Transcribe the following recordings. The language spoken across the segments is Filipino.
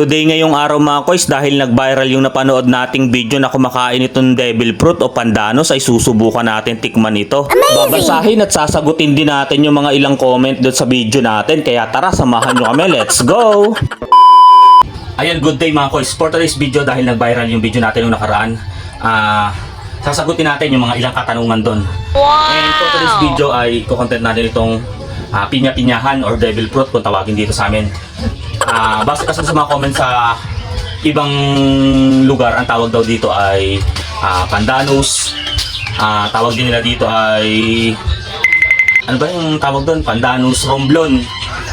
Today ngayong araw mga kois dahil nag-viral yung napanood nating video na kumakain itong devil fruit o pandanos ay susubukan natin tikman ito. Babasahin at sasagutin din natin yung mga ilang comment doon sa video natin kaya tara samahan nyo kami. Let's go! Ayan, good day mga kois. For today's video dahil nag-viral yung video natin nung nakaraan, ah sasagutin natin yung mga ilang katanungan doon. And for today's video ay kukontent natin itong ah, pinya-pinyahan or devil fruit kung tawagin dito sa amin. Ah, base kasi sa mga comment sa ibang lugar, ang tawag daw dito ay ah, pandanus. Ah, tawag din nila dito ay ano ba yung tawag doon? Pandanus romblon.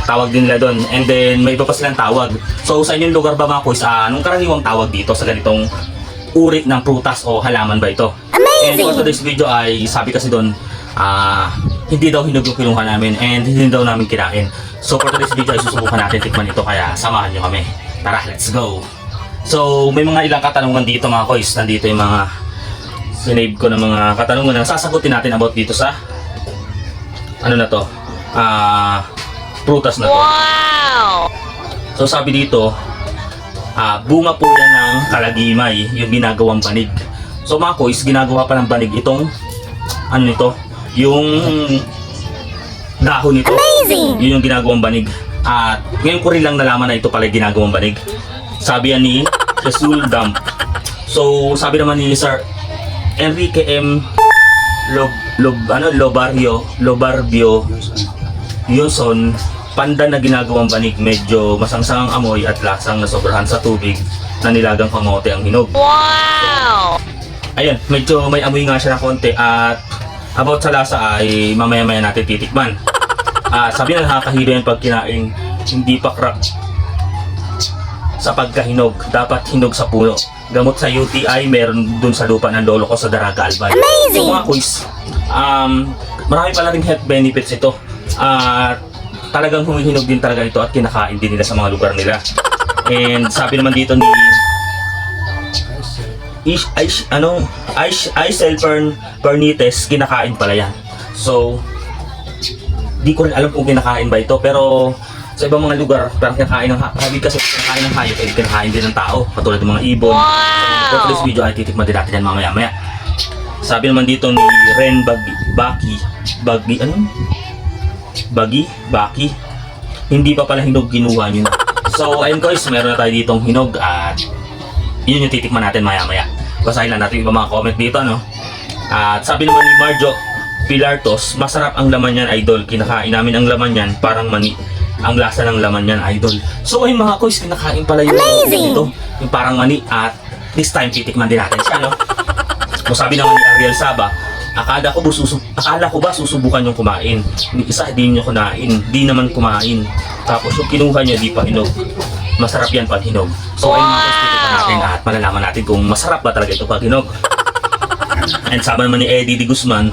Tawag din nila doon. And then may iba pa silang tawag. So sa inyong lugar ba mga kuys, ah, anong karaniwang tawag dito sa ganitong uri ng prutas o halaman ba ito? And for today's video ay sabi kasi doon, ah, hindi daw hinog yung kinuha namin and hindi daw namin kinain. So for today's video ay susubukan natin tikman ito kaya samahan nyo kami. Tara, let's go! So may mga ilang katanungan dito mga koys. Nandito yung mga sinave ko ng mga katanungan na sasagutin natin about dito sa ano na to? Ah, prutas na to. So sabi dito, ah, bunga po yan ng kalagimay, yung ginagawang banig. So mga kois, ginagawa pa ng banig itong, ano nito, yung dahon nito. Yun yung ginagawang banig. At ngayon ko rin lang nalaman na ito pala yung ginagawang banig. Sabi yan ni Jesus Dump. So sabi naman ni Sir Enrique M. Lob, Lob, ano, Lobario, Lobarbio, Yuson, pandan na ginagawang banig, medyo masangsang ang amoy at lasang na sobrahan sa tubig na nilagang kamote ang hinog. Wow! Ayun, medyo may amoy nga siya na konti at about sa lasa ay mamaya-maya natin titikman. Ah, sabi na nakakahilo yan pag kinain, hindi pa crack sa pagkahinog. Dapat hinog sa puno. Gamot sa UTI, meron dun sa lupa ng lolo ko sa Daraga Albay. So mga kuys, um, marami pala rin health benefits ito. At talagang humihinog din talaga ito at kinakain din nila sa mga lugar nila. And sabi naman dito ni Ish, ish, ano, ice, ice Fern Pernites, kinakain pala yan. So, di ko rin alam kung kinakain ba ito, pero sa ibang mga lugar, parang kinakain ng hayop kasi kinakain ng hayop, eh, kinakain din ng tao, katulad ng mga ibon. So, for this video ay titikman din natin yan mamaya maya. Sabi naman dito ni Ren Bagi, Baki, Bagi, ano? Bagi, Baki. Hindi pa pala hinog ginuha nyo na. So, ayun guys, meron na tayo ditong hinog at yun yung titikman natin maya maya. Basahin lang natin yung mga comment dito, no? At sabi naman ni Marjo Pilartos, masarap ang laman yan, idol. Kinakain namin ang laman yan, parang mani. Ang lasa ng laman yan, idol. So ayun mga koys, kinakain pala yung ito, yung parang mani. At this time, titikman din natin siya, no? So sabi naman ni Ariel Saba, akala ko, ba susub akala ko ba susubukan yung kumain? Isa, di nyo kunain. Di naman kumain. Tapos yung kinuha niya, di pa hinog. Masarap yan pag hinog. So ayun mga koys, natin at malalaman natin kung masarap ba talaga ito pag hinog. And sabi naman ni Eddie Di Guzman,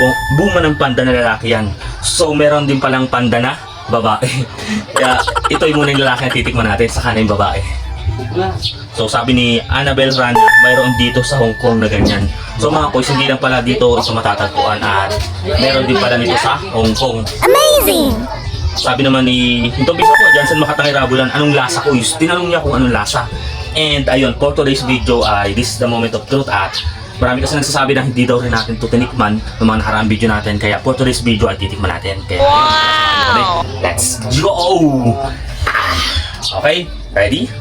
bu- bunga ng panda na lalaki yan. So meron din palang panda na babae. Kaya ito yung muna yung lalaki na titikman natin, saka na yung babae. So sabi ni Annabel Rana, mayroon dito sa Hong Kong na ganyan. So mga boys, hindi lang pala dito ito matatagpuan at meron din pala nito sa Hong Kong. Amazing! Sabi naman ni Ito bisa po, Johnson Makatangay Rabulan, anong lasa ko is? Tinanong niya kung anong lasa. And ayun, for today's video ay this is the moment of truth at marami kasi nagsasabi na hindi daw rin natin ito tinikman ng mga nakaraang video natin. Kaya for today's video ay titikman natin. Kaya ayun, Wow! let's go! Ah, Okay, ready?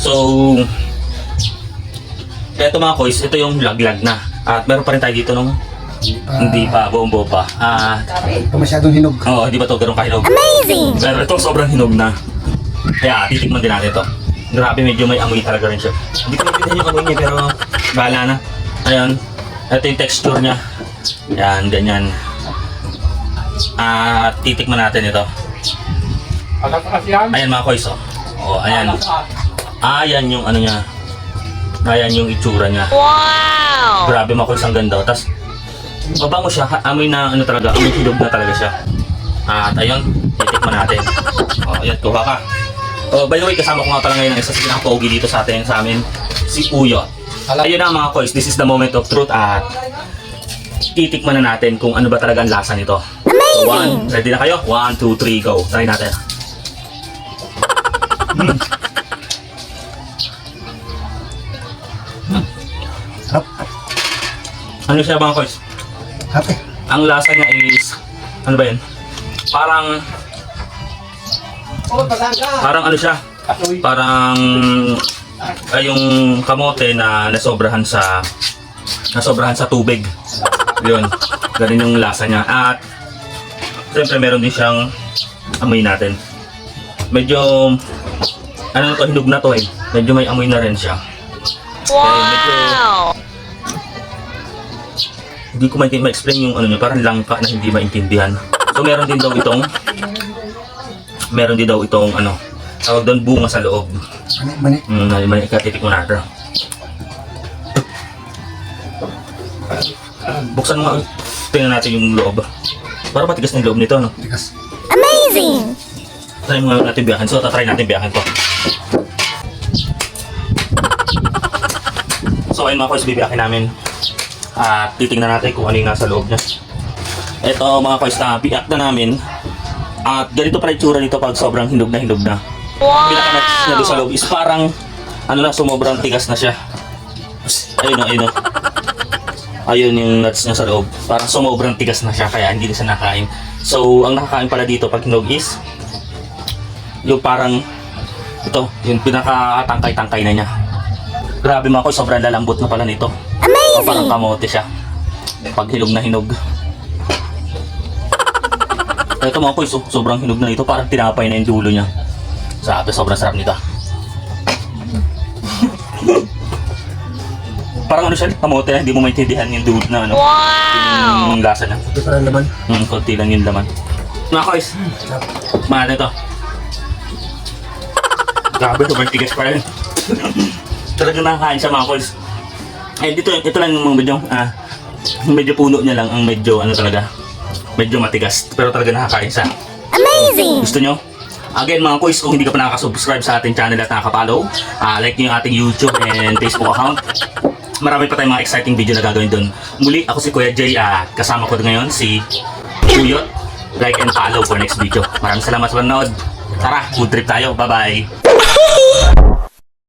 So, eto mga kois, ito yung laglag na. At meron pa rin tayo dito nung hindi pa, buong buo pa. Ah, Pa masyadong hinog. Oo, hindi ba to ganun kahinog? Amazing! Pero ito sobrang hinog na. Kaya titikman din natin to. Grabe, medyo may amoy talaga rin siya. Hindi ko napitan yung amoy niya pero bahala na. Ayun, ito yung texture niya. Yan, ganyan. Ah, titikman natin ito. Ayan mga koys, oh. Oh, ayan. Ayan yung ano niya. Ayan yung itsura niya. Wow! Grabe mga koys, ang ganda. Tapos, mabango siya. Amoy na ano talaga, amoy hinog na talaga siya. At ayun, titikman natin. Oh, ayan, kuha ka. Oh, by the way, kasama ko nga pala ngayon ang isa sa pinaka-pogi dito sa atin, sa amin, si Uyo. Ayun na mga koys, this is the moment of truth at titikman na natin kung ano ba talaga ang lasa nito. So, One, ready na kayo? One, two, three, go. Try natin. Mm. Ano siya mga koys? Happy. Ang lasa niya is, ano ba yun? Parang, parang ano siya? Parang, ay yung kamote na nasobrahan sa, nasobrahan sa tubig. Yun, ganun yung lasa niya. At, siyempre meron din siyang amoy natin. Medyo, ano na to, hinog na to eh. Medyo may amoy na rin siya. Wow! Hindi ko maintindihan ma-explain yung ano niya, parang langka na hindi maintindihan. So meron din daw itong meron din daw itong ano, tawag doon bunga sa loob. Mani, mani. Mm, na may ikatitik mo natin. Buksan mo nga. Tingnan natin yung loob. Para matigas na yung loob nito, no? Tigas. Amazing! Try mo nga natin biyakin. So, tatry natin biyakin to. So, ayun mga koys, bibiyakin namin. At titingnan natin kung ano yung nasa loob niya. Ito mga koys, na biyak na namin. At ganito pala yung tsura nito pag sobrang hinog na hinog na. Pinaka nuts na doon sa Wow! loob is parang, ano na, sumobrang tigas na siya. Ayun o, ayun o. Ayun yung nuts niya sa loob. Parang sumobrang tigas na siya, kaya hindi na siya nakain. So, ang nakakain pala dito pag hinog is, yung parang, ito, yung pinaka-tangkay-tangkay na niya. Grabe mga ko, sobrang lalambot na pala nito. O, parang kamote siya. Pag hinog na hinog. Ito mga ko, so, sobrang hinog na nito. Parang tinapay na yung dulo niya. Sabi, sobrang sarap nito. parang ano siya, kamote na hindi mo maintindihan yung dulo na ano. Wow! Yung lasa niya. Ito pa lang naman. Hmm, konti lang yung laman. Mga kois, Sarap. mahal ito. Grabe, sobrang tigas pa rin. Talagang nakakain siya mga kois. Eh, dito, ito lang yung mga medyo, ah, medyo puno niya lang ang medyo, ano talaga, medyo matigas. Pero talaga nakakain siya. Amazing! Gusto nyo? Again mga kois, kung hindi ka pa nakaka-subscribe sa ating channel at nakaka-follow, ah, like nyo yung ating YouTube and Facebook account. Marami pa tayong mga exciting video na gagawin doon. Muli, ako si Kuya Jay at kasama ko ngayon si Kuyot. Like and follow for next video. Maraming salamat sa panonood. Tara, food trip tayo. Bye-bye!